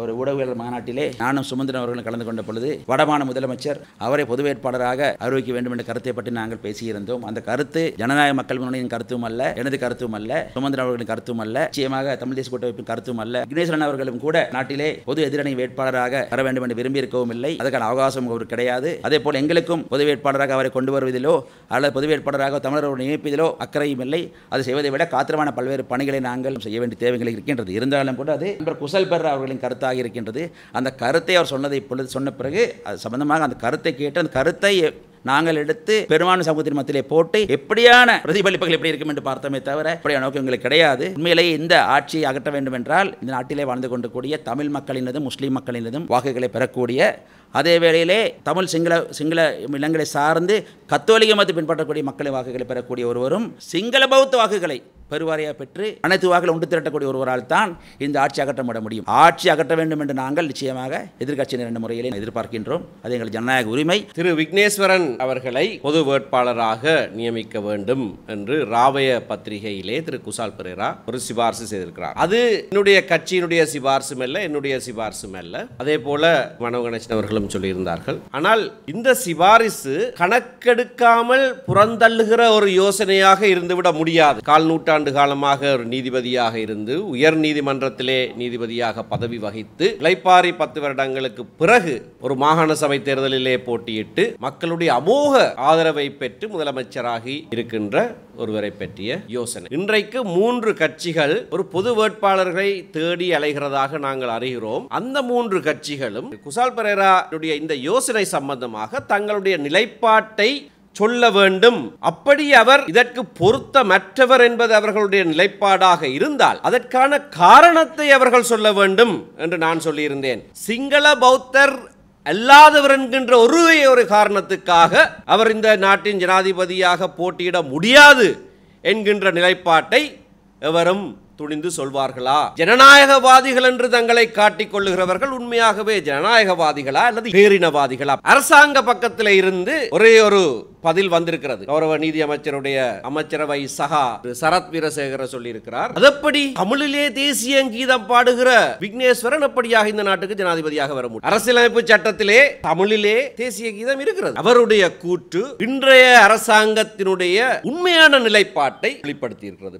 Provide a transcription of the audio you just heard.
ஒரு ஊடகவியல் மாநாட்டிலே நானும் சுமந்திரன் அவர்களும் கலந்து கொண்ட பொழுது வடமான முதலமைச்சர் அவரை பொது வேட்பாளராக அறிவிக்க வேண்டும் என்ற கருத்தை பற்றி நாங்கள் பேசியிருந்தோம். அந்த கருத்து ஜனநாயக மக்கள் முன்னணியின் கருத்தும் அல்ல எனது கருத்தும் அல்ல சுமந்திரன் அவர்களின் கருத்தும் அல்ல நிச்சயமாக தமிழ் தேசிய கூட்டமைப்பின் கருத்தும் அல்ல. விக்னேஸ்வரன் அவர்களும் கூட நாட்டிலே பொது எதிரணி வேட்பாளராக வர வேண்டும் என்று விரும்பியிருக்கவும் இல்லை. அதற்கான அவகாசம் அவருக்கு கிடையாது. அதே போல் எங்களுக்கும் பொது வேட்பாளராக அவரை கொண்டு வருவதிலோ அல்லது பொது வேட்பாளராக தமிழர்கள் நியமிப்பதிலோ அக்கறையும் இல்லை. அது செய்வதை விட காத்திரமான பல்வேறு பணிகளை நாங்கள் செய்ய வேண்டிய தேவைகள் இருக்கின்றது. இருந்தாலும் கூட அது குசல் பெற அவர்களின் கருத்து கருத்தாக இருக்கின்றது. அந்த கருத்தை அவர் சொன்னதை இப்பொழுது சொன்ன பிறகு அது சம்பந்தமாக அந்த கருத்தை கேட்டு அந்த கருத்தை நாங்கள் எடுத்து பெருமான சமூகத்தின் மத்தியிலே போட்டு எப்படியான பிரதிபலிப்புகள் எப்படி இருக்கும் என்று பார்த்தோமே தவிர அப்படியான நோக்கம் எங்களுக்கு கிடையாது. உண்மையிலேயே இந்த ஆட்சியை அகற்ற வேண்டும் என்றால் இந்த நாட்டிலே வாழ்ந்து கொண்டிருக்கூடிய தமிழ் மக்களினதும் முஸ்லீம் மக்களினதும் வாக்குகளை பெறக்கூடிய அதே வேளையிலே தமிழ் சிங்கள சிங்கள இனங்களை சார்ந்து கத்தோலிக மதத்தை பின்பற்றக்கூடிய மக்களின் வாக்குகளை பெறக்கூடிய ஒருவரும் சிங்கள பௌத்த வாக்குகளை பெருவாரியாக பெற்று அனைத்து வாக்குகளை உண்டு திரட்டக்கூடிய ஒருவரால் தான் இந்த ஆட்சி அகற்றப்பட முடியும். ஆட்சி அகற்ற வேண்டும் என்று நாங்கள் நிச்சயமாக எதிர்கட்சியினர் என்ற முறையிலே எதிர்பார்க்கின்றோம். அது எங்கள் ஜனநாயக உரிமை. திரு விக்னேஸ்வரன் அவர்களை பொது வேட்பாளராக நியமிக்க வேண்டும் என்று ராவய பத்திரிகையிலே திரு குசால் பெரேரா ஒரு சிபார்சு செய்திருக்கிறார். அது என்னுடைய கட்சியினுடைய சிபார்சும் அல்ல என்னுடைய சிபார்சும் அல்ல. அதே போல மனோ கணேசன் அவர்களும் சொல்லியிருந்தார்கள். ஆனால் இந்த சிபாரிசு கணக்கெடுக்காமல் புறந்தள்ளுகிற ஒரு யோசனையாக இருந்துவிட முடியாது. கால் நூற்றாண்டு காலமாக ஒரு நீதிபதியாக இருந்து உயர் நீதிமன்றத்திலே நீதிபதியாக பதவி வகித்து இளைப்பாரி பத்து வருடங்களுக்கு பிறகு ஒரு மாகாண சபை தேர்தலிலே போட்டியிட்டு மக்களுடைய அமோக ஆதரவை பெற்று முதலமைச்சராகி இருக்கின்ற ஒருவரை பற்றிய யோசனை. இன்றைக்கு மூன்று கட்சிகள் ஒரு பொது வேட்பாளர்களை தேடி அலைகிறதாக நாங்கள் அறிகிறோம். அந்த மூன்று கட்சிகளும் குசால் பெரேராவுடைய இந்த யோசனை சம்பந்தமாக தங்களுடைய நிலைப்பாட்டை சொல்ல வேண்டும். அப்படி அவர் இதற்கு பொருத்தமற்றவர் என்பது அவர்களுடைய நிலைப்பாடாக இருந்தால் அதற்கான காரணத்தை அவர்கள் சொல்ல வேண்டும் என்று நான் சொல்லியிருந்தேன். சிங்கள பௌத்தர் அல்லாதவர் என்கின்ற ஒருவே ஒரு காரணத்துக்காக அவர் இந்த நாட்டின் ஜனாதிபதியாக போட்டியிட முடியாது என்கின்ற நிலைப்பாட்டை எவரும் துணிந்து சொல்வார்களா? ஜனநாயகவாதிகள் என்று தங்களை காட்டிக் கொள்ளுகிறவர்கள் உண்மையாகவே ஜனநாயகவாதிகளா அல்லது பேரினவாதிகளா? அரசாங்க பக்கத்தில் இருந்து ஒரே ஒரு பதில் வந்திருக்கிறது. கௌரவ நீதி அமைச்சருடைய அமைச்சரவை சகா சரத் வீரசேகர சொல்லியிருக்கிறார். அதப்படி தமிழிலே தேசிய கீதம் பாடுகிற விக்னேஸ்வரன் அப்படியாக இந்த நாட்டுக்கு ஜனாதிபதியாக வர முடியும். அரசியலமைப்பு சட்டத்திலே தமிழிலே தேசிய கீதம் இருக்கிறது. அவருடைய கூற்று இன்றைய அரசாங்கத்தினுடைய உண்மையான நிலைப்பாட்டை வெளிப்படுத்தி இருக்கிறது